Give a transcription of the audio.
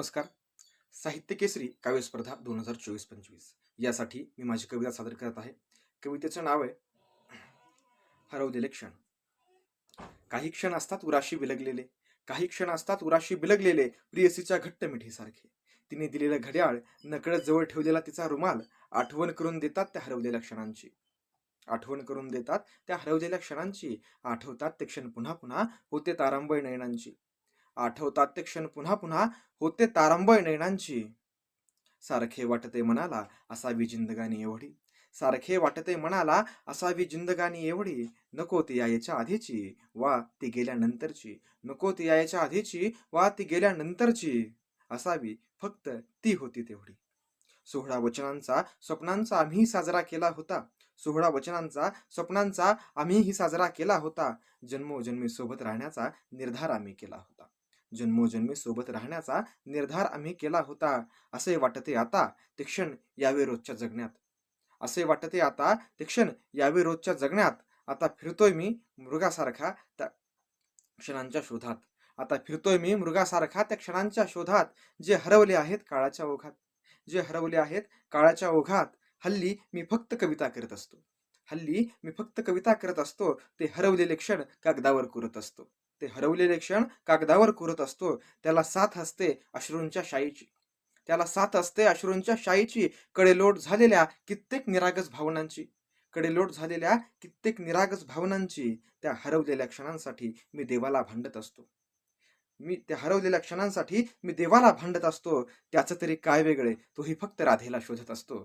नमस्कार. साहित्य केसरी काव्य स्पर्धा दोन हजार चोवीस पंचवीस. यासाठी मी माझी कविता सादर करत आहे. कवितेचं नाव आहे हरवलेले क्षण. काही क्षण असतात उराशी बिलगलेले काही क्षण असतात उराशी बिलगलेले प्रियसीच्या घट्ट मिठीसारखे. तिने दिलेलं घड्याळ नकळत जवळ ठेवलेला तिचा रुमाल आठवण करून देतात त्या हरवलेल्या क्षणांची. आठवण करून देतात त्या हरवलेल्या क्षणांची. आठवतात ते क्षण पुन्हा पुन्हा होते तारांबळ नयनांची. आठवतात ते क्षण पुन्हा पुन्हा होते तारांबळ नैनांची सारखे वाटते मनाला असावी जिंदगानी एवढी. सारखे वाटते मनाला असावी जिंदगानी एवढी. नको ती यायच्या आधीची वा ती गेल्यानंतरची. नको ती यायच्या आधीची वा ती गेल्यानंतरची. असावी फक्त ती होती तेवढी. सोहळा वचनांचा स्वप्नांचा आम्ही साजरा केला होता. सोहळा वचनांचा स्वप्नांचा आम्हीही साजरा केला होता. जन्मोजन्मी सोबत राहण्याचा निर्धार आम्ही केला होता. जन्मोजन्मी सोबत राहण्याचा निर्धार आम्ही केला होता. असे वाटते आता ते क्षण यावे रोजच्या जगण्यात. असे वाटते आता ते क्षण यावे रोजच्या जगण्यात. आता फिरतोय मी मृगासारखा त्या क्षणांच्या शोधात. आता फिरतोय मी मृगासारखा त्या क्षणांच्या शोधात. जे हरवले आहेत काळाच्या ओघात. जे हरवले आहेत काळाच्या ओघात. हल्ली मी फक्त कविता करत असतो. हल्ली मी फक्त कविता करत असतो ते हरवलेले क्षण कागदावर करत असतो. ते हरवलेले क्षण कागदावर करत असतो त्याला साथ असते अश्रूंच्या शाईची. त्याला साथ असते अश्रूंच्या शाईची कडेलोट झालेल्या कित्येक निरागस भावनांची. कडेलोट झालेल्या कित्येक निरागस भावनांची त्या हरवलेल्या क्षणांसाठी मी देवाला भांडत असतो. मी त्या हरवलेल्या क्षणांसाठी मी देवाला भांडत असतो त्याचं तरी काय वेगळे तोही फक्त राधेला शोधत असतो.